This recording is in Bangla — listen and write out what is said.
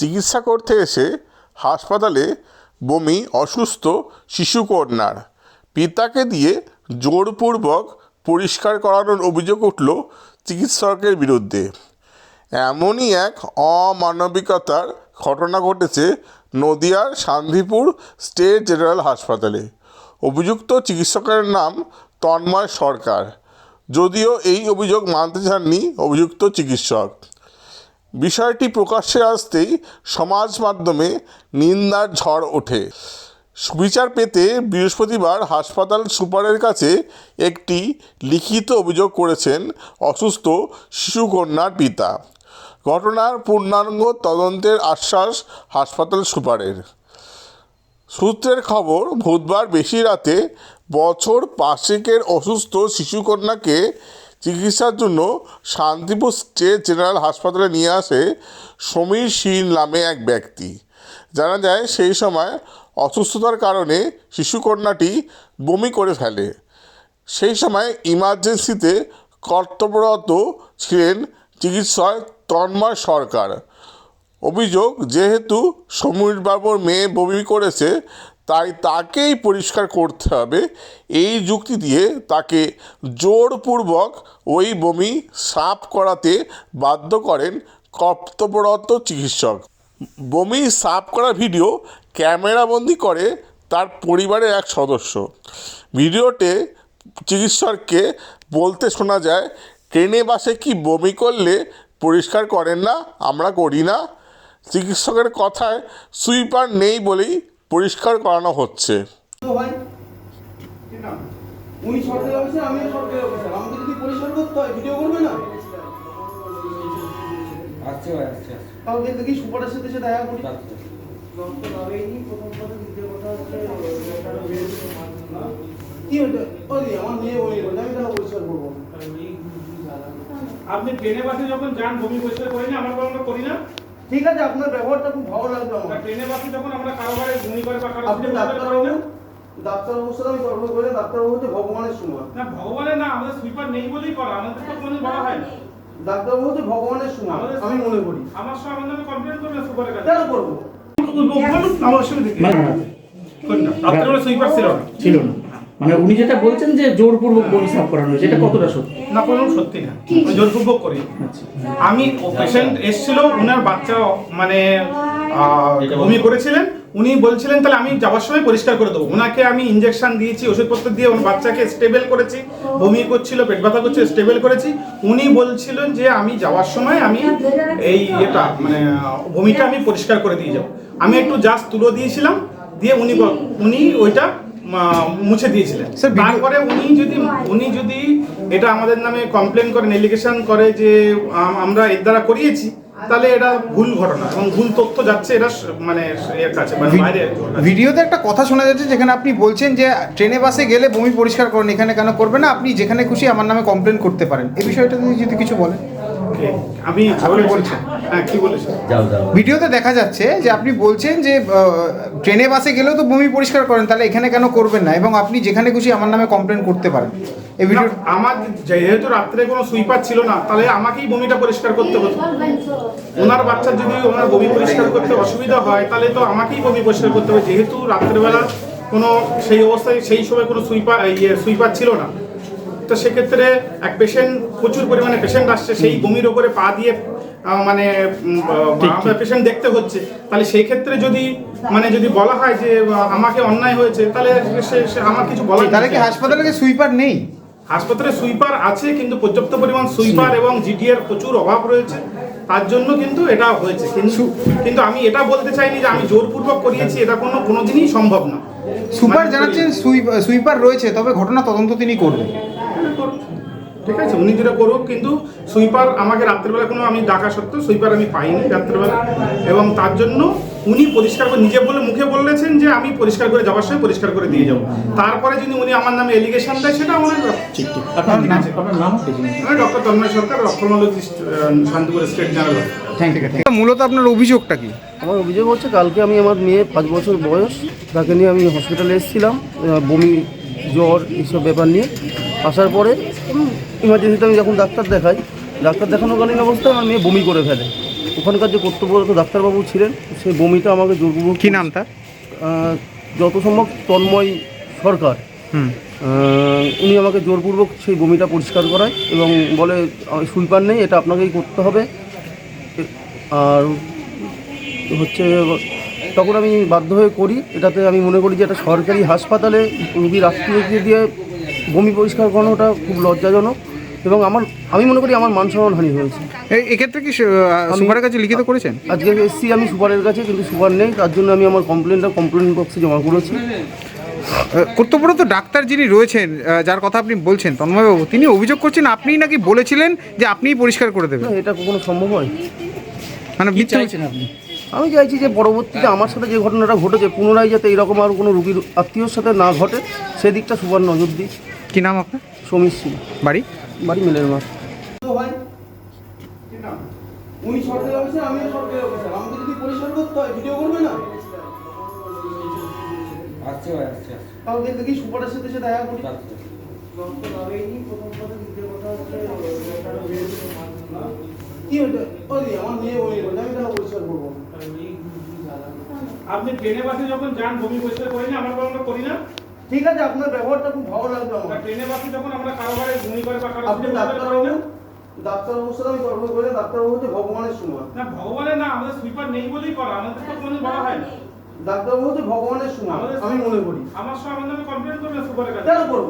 চিকিৎসা করতে এসে হাসপাতালে বমি অসুস্থ শিশুকন্যার পিতাকে দিয়ে জোরপূর্বক পরিষ্কার করানোর অভিযোগ উঠল চিকিৎসকের বিরুদ্ধে। এমনই এক অমানবিকতার ঘটনা ঘটেছে নদিয়ার শান্তিপুর স্টেট জেনারেল হাসপাতালে। অভিযুক্ত চিকিৎসকের নাম তন্ময় সরকার। যদিও এই অভিযোগ মানতে চাননি অভিযুক্ত চিকিৎসক। বিষয়টি প্রকাশ্যে আসতেই সমাজ মাধ্যমে নিন্দার ঝড় ওঠে। সুবিচার পেতে বৃহস্পতিবার হাসপাতাল সুপারের কাছে একটি লিখিত অভিযোগ করেছেন অসুস্থ শিশুকন্যার পিতা। ঘটনার পূর্ণাঙ্গ তদন্তের আশ্বাস হাসপাতাল সুপারের। সূত্রের খবর, বুধবার বেশি রাতে বছর পাঁচেকের অসুস্থ শিশুকন্যাকে চিকিৎসার জন্য শান্তিপুর স্টেট জেনারেল হাসপাতালে নিয়ে আসে সমীর শীল নামে এক ব্যক্তি। জানা যায় সেই সময় অসুস্থতার কারণে শিশুকন্যাটি বমি করে ফেলে। সেই সময় ইমার্জেন্সিতে কর্তব্যরত ছিলেন চিকিৎসক তন্ময় সরকার। অভিযোগ, যেহেতু সমীরবাবুর মেয়ে বমি করেছে তাই তাকেই পরিষ্কার করতে হবে এই যুক্তি দিয়ে তাকে জোরপূর্বক ওই বমি সাফ করাতে বাধ্য করেন কর্তব্যরত চিকিৎসক। বমি সাফ করা ভিডিও ক্যামেরাবন্দি করে তার পরিবারের এক সদস্য। ভিডিওতে চিকিৎসককে বলতে শোনা যায়, ট্রেনে বাসে কি বমি করলে পরিষ্কার করেন না? আমরা করি না। চিকিৎসকের কথায় সুইপার নেই বলেই পরিষ্কার করানো হচ্ছে। উনি সরকারি অফিসার আমি সরকারি অফিসার। আমাকে যদি পরিষ্কার করতে হয় ভিডিও করবে না? আসছে আসছে কালকে দেখি সুপারের সাথে এসে দেখা করি। কি হচ্ছে ওই আমার মেয়ে আমি তাহলে পরিষ্কার করব আপনি ট্রেনে বাসে যখন যান বমি পরিষ্কার করি না? আমরা আমরা করি না? ঠিক আছে আপনার ব্যবহারটা খুব ভালো লাগল। ট্রেনে বাসে যখন আমরা কারও ঘরে করে বা আপনি ডাক্তারবাবু না ডাক্তারবাবুর সাথে আমি তর্ক করে ডাক্তারবাবু হচ্ছে ভগবানের সমান। না ভগবানের না আমাদের সুইপার নেই বলেই করা আমাদের তো কোনো বলা হয় না ডাক্তারবাবু হচ্ছে ভগবানের সমান আমি মনে করি। আমার সব আমাদের নামে কমপ্লেন করবেন সুপারের কাছে কেন করব? আমার অসুবিধা কি করি না রাত্রে বেলা সুইপার ছিল না। ছিল না। মানে উনি যেটা বলছেন যে জোরপূর্বক বমি সাফ করানো হয়েছে এটা কতটা সত্যি? না কোনো সত্যি না। আমি জোরপূর্বক করি। আচ্ছা। আমি পেশেন্ট এসেছিল ওনার বাচ্চা মানে বমি করেছিলেন উনি বলছিলেন তাহলে আমি যাওয়ার সময় পরিষ্কার করে দেবো। ওনাকে আমি ইঞ্জেকশন দিয়েছি ওষুধপত্র দিয়ে ওনার বাচ্চাকে স্টেবল করেছি বমি করছিল পেট ব্যথা করছিল স্টেবল করেছি। উনি বলছিলেন যে আমি যাওয়ার সময় আমি এই এটা মানে বমিটা আমি পরিষ্কার করে দিয়ে যাব। আমি একটু জাস্ট তুলো দিয়েছিলাম দিয়ে উনি উনি ওইটা মুছে দিয়েছিলেন। তারপরে উনি যদি উনি যদি এটা আমাদের নামে কমপ্লেন করেন এলিগেশন করে যে আমরা এর দ্বারা করিয়েছি তাহলে এটা ভুল ঘটনা এবং ভুল তথ্য যাচ্ছে এটা মানে এর কাছে মানে বাইরে ভিডিওতে একটা কথা শোনা যাচ্ছে যেখানে আপনি বলছেন যে ট্রেনে বাসে গেলে বমি পরিষ্কার করেন এখানে কেন করবে না? আপনি যেখানে খুশি আমার নামে কমপ্লেন করতে পারেন। এই বিষয়টা যদি কিছু বলেন। আমি আপনি বলছেন। হ্যাঁ কি বলেছেন? ভিডিওতে দেখা যাচ্ছে যে আপনি বলছেন যে ট্রেনে বাসে গেলেও তো বমি পরিষ্কার করেন তাহলে এখানে কেন করবেন না? এবং আপনি যেখানে খুশি আমার নামে কমপ্লেন করতে পারেন। এই ভিডিও আমার যেহেতু রাত্রে কোনো সুইপার ছিল না তাহলে আমাকেই বমিটা পরিষ্কার করতে হতো। ওনার বাচ্চার যদি ওনার বমি পরিষ্কার করতে অসুবিধা হয় তাহলে তো আমাকেই বমি পরিষ্কার করতে হবে। যেহেতু রাত্রেবেলা কোনো সেই অবস্থায় সেই সময় কোনো সুইপার ইয়ে সুইপার ছিল না তো সেক্ষেত্রে এক পেশেন্ট প্রচুর পরিমাণে পেশেন্ট আসছে সেই বমির ওপরে পা দিয়ে মানে পেশেন্ট দেখতে হচ্ছে। তাহলে সেই ক্ষেত্রে যদি মানে যদি বলা হয় যে আমাকে অন্যায় হয়েছে তাহলে সে- সে আমার কিছু বলার তাহলে কি হাসপাতালে কি সুইপার নেই? হাসপাতালে সুইপার আছে কিন্তু পর্যাপ্ত পরিমাণ সুইপার এবং জিডিএর প্রচুর অভাব রয়েছে। তার জন্য কিন্তু এটা হয়েছে। কিন্তু কিন্তু আমি এটা বলতে চাইনি যে আমি জোরপূর্বক করিয়েছি এটা কোনো কোনোদিনই সম্ভব না। সুপার মানে জানাচ্ছেন সুইপ- সুইপার রয়েছে তবে ঘটনা তদন্ত তিনি করবেন। ঠিক আছে উনি যেটা করুক কিন্তু সুইপার আমাকে রাত্রেবেলা কোনো আমি ডাকা সত্ত্বেও সুইপার আমি পাইনি রাত্রেবেলা। এবং তার জন্য উনি পরিষ্কার করে নিজে বলে মুখে বলেছেন যে আমি পরিষ্কার করে যাওয়ার সময় পরিষ্কার করে দিয়ে যাব। তারপরে যদি উনি আমার নামে এলিগেশন দেয় সেটা আমাদের ঠিক ঠিক। ঠিক আছে। আপনার নাম দেখুন আমি doctor Tanmoy Sarkar ophthalmologist Shantipur state general thank you মূলত আপনার অভিযোগটা কি? আমার অভিযোগ হচ্ছে কালকে আমি আমার মেয়ে পাঁচ বছর বয়স তাকে নিয়ে আমি হসপিটালে এসেছিলাম বমি জ্বর এইসব ব্যাপার নিয়ে। আসার পরে ইমার্জেন্সিতে আমি যখন ডাক্তার দেখাই ডাক্তার দেখানোকালীন অবস্থায় আমার মেয়ে বমি করে ফেলে। ওখানকার যে কর্তব্যরত ডাক্তারবাবু ছিলেন সেই বমিটা আমাকে জোরপূর্বক কি নাম তার? যত সম্ভব তন্ময় সরকার। উনি আমাকে জোরপূর্বক সেই বমিটা পরিষ্কার করায় এবং বলে "আহ, সুইপার নেই এটা আপনাকেই করতে হবে। আর হচ্ছে তখন আমি বাধ্য হয়ে করি। এটাতে আমি মনে করি যে এটা সরকারি হাসপাতালে রুগীর আত্মীয়কে দিয়ে বমি পরিষ্কার করানোটা খুব লজ্জাজনক এবং আমার আমি মনে করি আমার মান সম্মান হানি হয়েছে এক্ষেত্রে কি সুপারের কাছে লিখিত করেছেন? আজকে এসছি আমি সুপারের কাছে কিন্তু সুপার নেই তার জন্য আমি আমার কমপ্লেনটা কমপ্লেন বক্সে জমা করেছি। কর্তব্যরত ডাক্তার যিনি রয়েছেন যার কথা আপনি বলছেন তন্ময়বাবু তিনি অভিযোগ করছেন আপনিই নাকি বলেছিলেন যে আপনিই পরিষ্কার করে দেবেন। এটা কখনো সম্ভব হয়? মানে মিথ্যে চাইছেন আপনি? আমি চাইছি যে পরবর্তীতে আমার সাথে যে ঘটনাটা ঘটেছে পুনরায় যাতে এরকম আর কোনো রুগীর আত্মীয়র সাথে না ঘটে সেদিকটা সুপার নজর দিই কি নাম আপনার? সমীর সিং। বাড়ি? বাড়ি মেলের মাঠ। তো ভাই উনি সরকারি অফিসার আমিও সরকারি অফিসার। আমাকে যদি পরিষ্কার করতে হয় ভিডিও করবে না? দেখি সুপারের সাথে এসে দেখা করি। কি ওটা ওই আমার মেয়ে আমি তাহলে পরিষ্কার করব। আপনি ট্রেনে বাসে যখন যান বমি পরিষ্কার করি না? আমরা আমরা করি না? ঠিক আছে আপনার ব্যবহারটা খুব ভালো লাগল আমার। ট্রেনে বাসে যখন আমরা কারও বাড়ি বমি করে বা কারও আপনি ডাক্তারবাবু ডাক্তারবাবুর সাথে আমি তর্ক করে ডাক্তারবাবু হচ্ছে ভগবানের সমান। না ভগবানের না আমাদের সুইপার নেই বলেই করা আমাদের তো কোনো বলা হয় না ডাক্তারবাবু হচ্ছে ভগবানের সমান আমি মনে করি। আমার সব আমাদের কমপ্লেন করবে সুপারের কাছে। কেন করব?